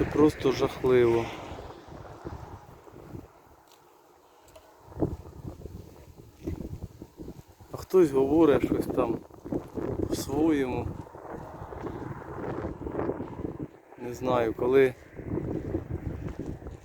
Це просто жахливо. А хтось говорить щось там по-своєму. Не знаю, коли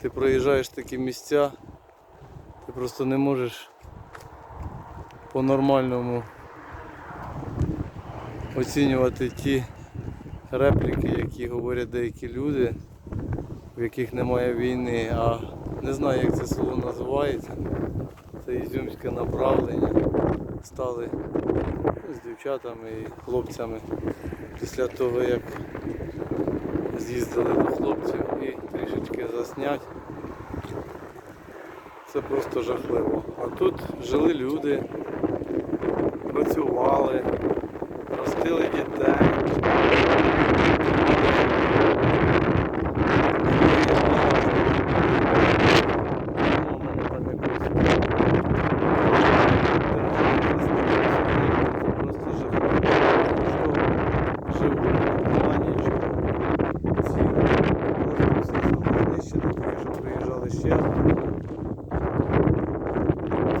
ти проїжджаєш такі місця, ти просто не можеш по-нормальному оцінювати ті репліки, які говорять деякі люди, в яких немає війни, а не знаю, як це село називається. Це ізюмське направлення. Стали з дівчатами і хлопцями після того, як з'їздили до хлопців і трішечки заснять. Це просто жахливо. А тут жили люди, працювали, ростили дітей.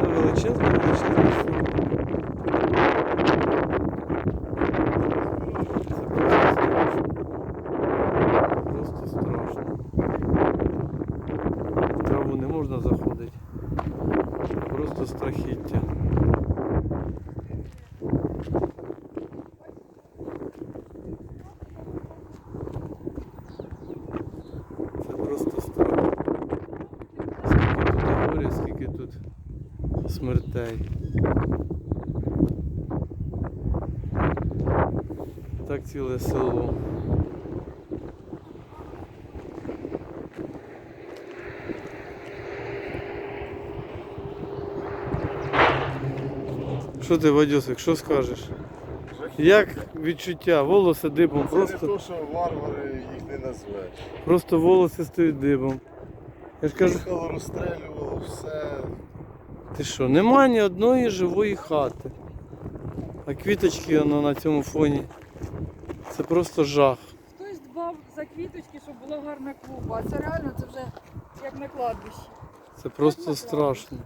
Це величезне, величезне село. Це просто страшно. Просто страшно. В траву не можна заходити. Просто страхіття. Це просто страх. Скільки тут горя, скільки тут смертей. Так ціле село. Що ти, Вадюсик, що скажеш? Як відчуття? Волоси дибом, Це не просто, то, що варвари їх не назвеш. просто волоси стають дибом. Я ж кажу, Їхало, розстрілювало, все. Ти що, нема ні одної живої хати. А квіточки воно на цьому фоні. Це просто жах. Хтось дбав за квіточки, щоб була гарна клуба. А це реально це вже як на кладбищі. Це просто страшно.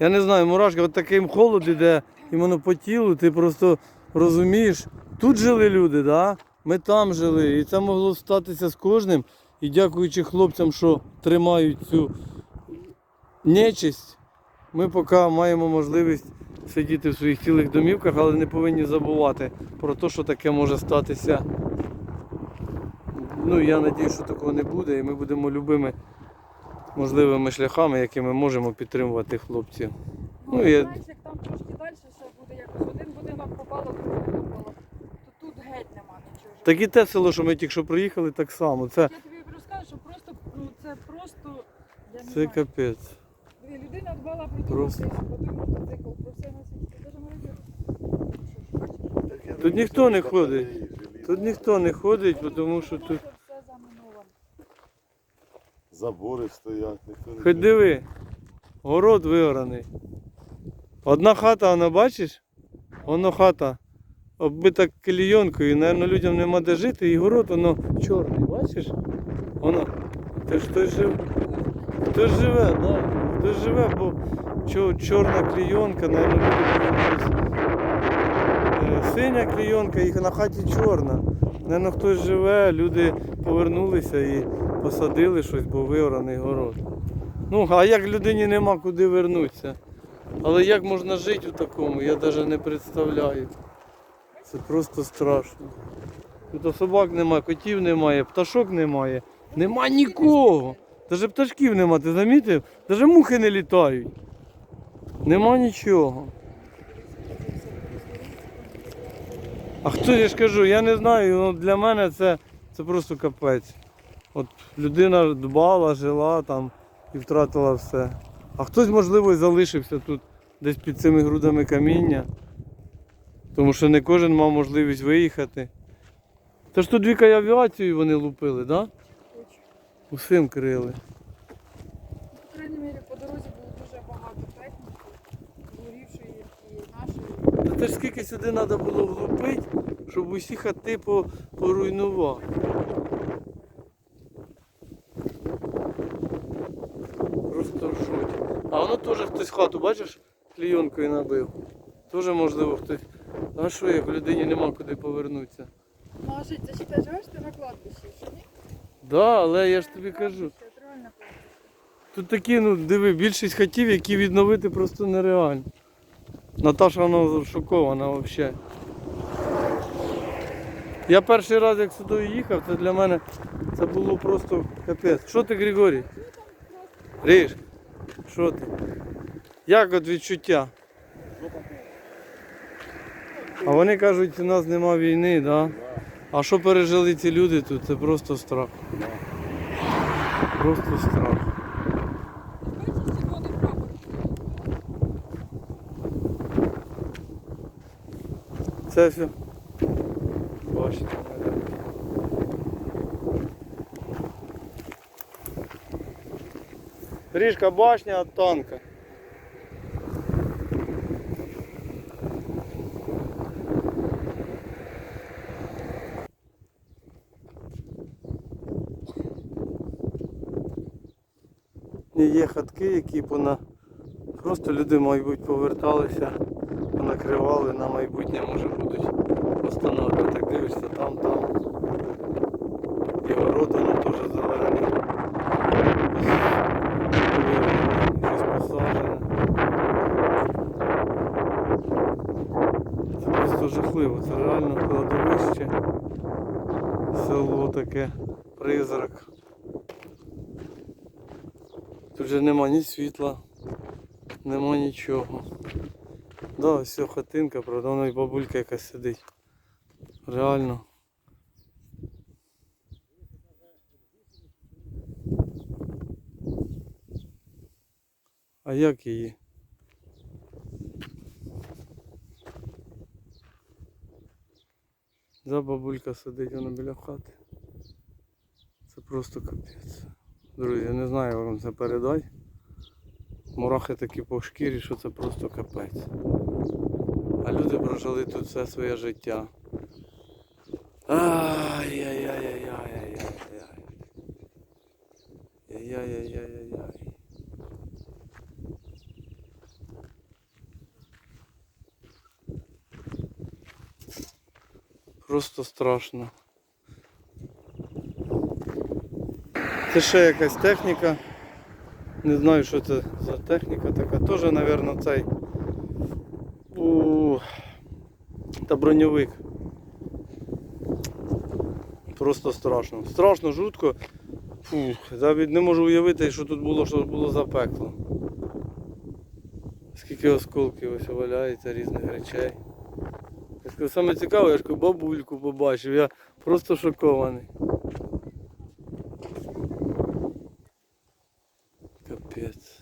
Я не знаю, мурашка, от таким холод іде, і воно по тілу, ти просто розумієш, тут жили люди, да? ми там жили, і це могло статися з кожним. І дякуючи хлопцям, що тримають цю нечисть, ми поки маємо можливість сидіти в своїх цілих домівках, але не повинні забувати про те, що таке може статися. Ну, я сподіваюся, що такого не буде, і ми будемо любими можливими шляхами, якими можемо підтримувати хлопців. Ну, я- знаєш, як там трошки далі ще буде якось один будинок попало, другий попало. То тут геть нема нічого. Так і те село, що ми тільки що приїхали, так само. Це, Я тобі розкажу, що просто ну це просто я не це знаю. капець. Диви, Людина дбала про ту Просто. машину, про той мотоцикл, про все на світі. Даже молодець. Що ж, бачиш? Тут ніхто не ходить. Тут ніхто не ходить, тому що тут. Забори стоять, ніхто не Хоч диви, город виграний. Одна хата, вона бачиш? Воно хата оббита клійонкою, і, людям нема де жити, і город воно чорний, бачиш? Воно. Ти ж хтось жив. Хтось живе, да. Хтось живе, бо чорна клійонка, мабуть, люди. Е, Синя клійонка, і на хаті чорна. Наверно, хтось живе, люди повернулися і посадили щось, бо виораний город. Ну, а як людині нема куди вернутися? Але як можна жити у такому, я навіть не представляю. Це просто страшно. Тут собак немає, котів немає, пташок немає. Нема нікого. Навіть пташків нема, ти замітив? Навіть мухи не літають. Нема нічого. А хто я ж кажу, я не знаю, ну, для мене це, це просто капець. От людина дбала, жила там і втратила все. А хтось, можливо, і залишився тут десь під цими грудами каміння. Тому що не кожен мав можливість виїхати. Та ж тут віка і авіацію вони лупили, так? Да? Усім крили. По крайній мірі, по дорозі було дуже багато техніки, горівшої і нашої. Та те ж скільки сюди треба було влупити, щоб усі хати по- хату, бачиш, клійонкою набив. Дуже можливо хтось. А що, як людині нема куди повернутися? Машить, це ще ти живеш ти на кладбищі, що ні? Да, але я ж тобі кажу. Тут такі, ну диви, більшість хатів, які відновити просто нереально. Наташа вона шокована взагалі. Я перший раз, як сюди їхав, це для мене це було просто капець. Що ти, Григорій? Ріж, що ти? Як от відчуття? А вони кажуть, у нас нема війни, да? А що пережили ці люди тут? Це просто страх. Просто страх. Це все. Бачите. Трішка башня від танка. Є хатки, які пона... просто люди, мабуть, поверталися, понакривали на майбутнє, може будуть встановлювати. Так дивишся, там, там. І город воно теж зелений. Щось посаджене. Це просто жахливо, це реально кладовище. Село таке, призрак. Тут же нема ні світла, нема нічого. Да, ось ця хатинка, правда, вона і бабулька якась сидить. Реально. А як її? Да, бабулька сидить вона біля хати. Це просто капець. Друзі, я не знаю, як вам це передати. Мурахи такі по шкірі, що це просто капець. А люди прожили тут все своє життя. Ай-яй-яй-яй-яй-яй-яй. Яй-яй-яй-яй-яй. Просто страшно. Це ще якась техніка. Не знаю, що це за техніка така. Теж, мабуть, цей. У... Та броньовик. Просто страшно. Страшно, жутко. Фух, навіть не можу уявити, що тут було, що було за пекло. Скільки осколків ось валяється різних речей. Саме цікаве, я ж бабульку побачив, я просто шокований. Капець.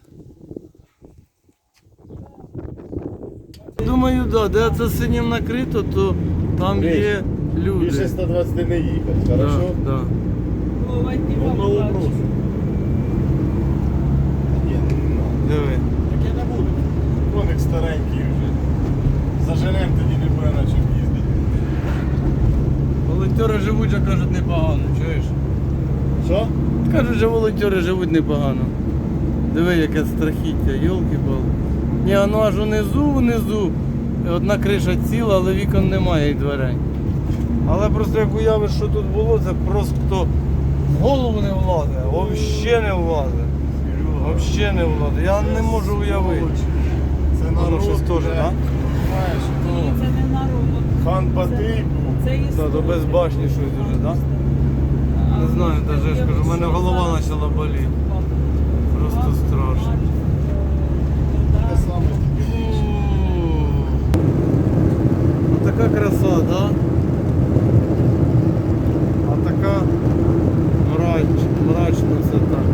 Думаю, да, де це синім накрито, то там є люди. Більше 120 не їхати, Да, хорошо? да. Ні, не. Диви. Так я не буду. Коник старенький вже. Заженем тоді не буде на чим їздити. Волонтери живуть, а кажуть, непогано, чуєш? Що? Кажуть, що волонтери живуть непогано. Диви, яке страхіття, йолки пал Ні, воно аж унизу, унизу. Одна криша ціла, але вікон немає і дверей. Але просто як уявиш, що тут було, це просто в голову не влазить, взагалі не влазить. Взагалі не влазить. Я не можу уявити. Це Воно народ, щось теж, так? Знаєш, Ні, це не народ. хан Батий був. Це Да, історія. до без башні щось дуже, так? Не знаю, навіть я кажу, в мене голова почала боліти. Просто страшно. Те саме тільки більше. А така краса, да? А така мрач, мрачна це так.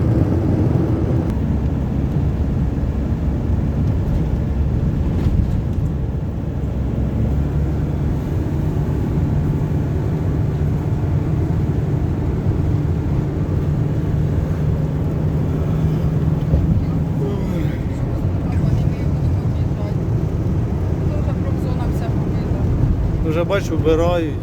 Це вже промзона вся побита. Вже бачу, вбирають.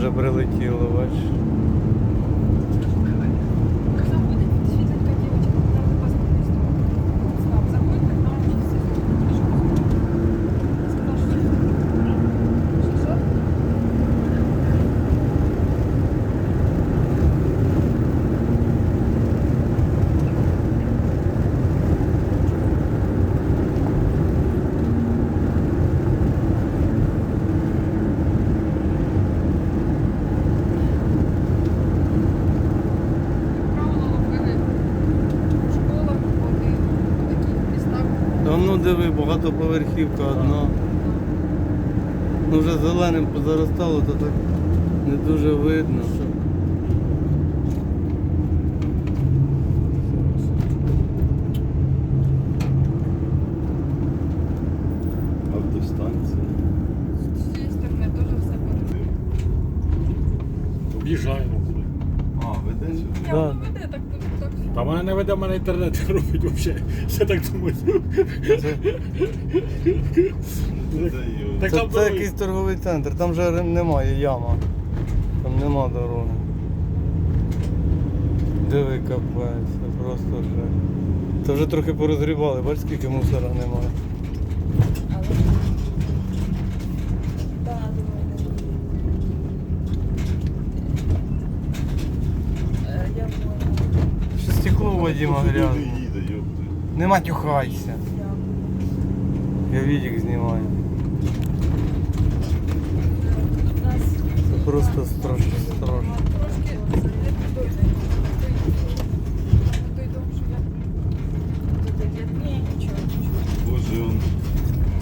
теж прилетіло, бачиш. Ну диви, багатоповерхівка одна. Ну вже зеленим позаростало, то так не дуже видно. Автостанція. З цієї сторони теж все буде. Об'їжджаємо куди. А, веде сюди? Я Да. воно веде, так тут так. Та мене не веде, мене інтернет робить взагалі. Все так думаю. Так Це, там це якийсь торговий центр, там вже немає яма. Там нема дороги. Диви капець, це просто вже. Це вже трохи порозгрібали, бачиш скільки мусора немає. Грязне. їде, йопти. Не матюхайся. Я відік знімаю. Просто страшно, страшно. Трошки не той день. Не той дом, що я. Ні, нічого, нічого. Боже, он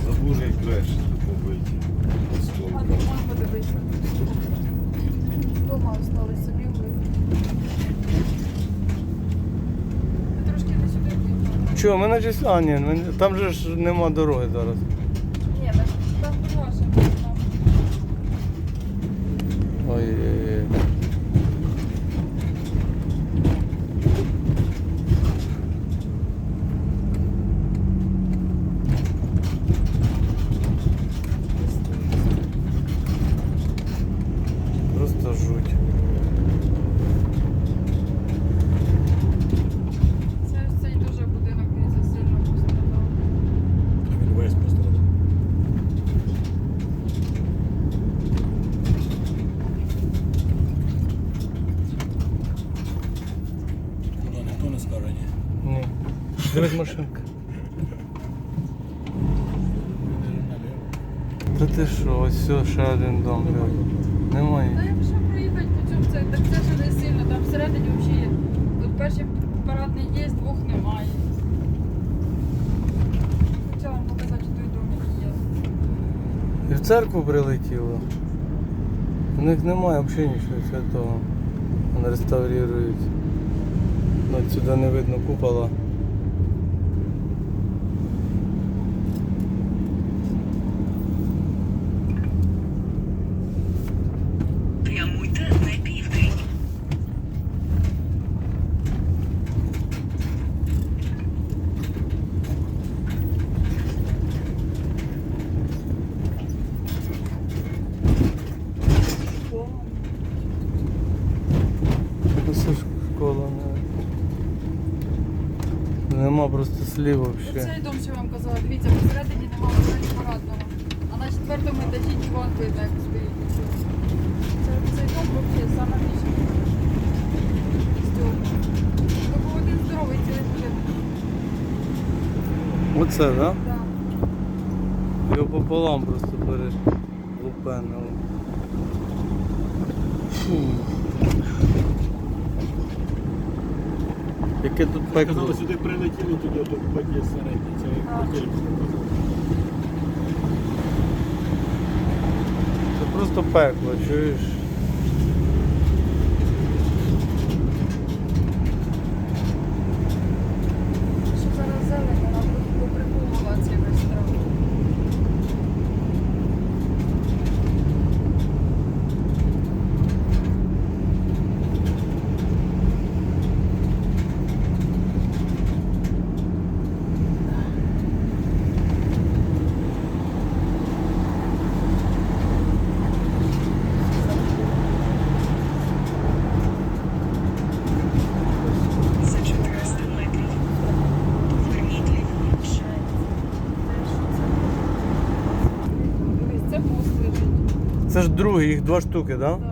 забури креш побиті. А Осколком. дома подивися. Дома остались собі вже. Ми трошки не сюди поїхали. Чого, ми наче. А, ні, ми- там же ж нема дороги зараз. Ні, там ваше. Ой-ой-ой. Просто жуть. Це ось цей дуже будинок, дивіться, сильно пострадав. Він весь пострадав. Куди ніхто не скаже, ні. Ні. Дивись машинка. Та ти що, ось все, ще один дом. Та Немає. я пішов проїхати по цьому, це, так це ж не сильно, там всередині взагалі є. От перший парадний є, двох немає. Хотіла вам показати той дом, який є. І в церкву прилетіло. У них немає взагалі нічого святого. Вони реставрують. Ну, сюди не видно купола. Прямуйте на південь. Ось ж школа. Не... Нема просто слів взагалі. Оцей дом, що я вам казала, дивіться, посередині немає взагалі парадного. А на четвертому етажі диван видно, як стоїть. Це, цей дом взагалі саме більше. Тільки був один здоровий цілий будинок. Оце, так? Да? Да. Його пополам просто перелупенило. Фу. Яке тут пекло. Казали, сюди прилетіли, туди до паті середній. Це А. хотіль. Це просто пекло, чуєш? Це ж другий, їх два штуки, так? Да?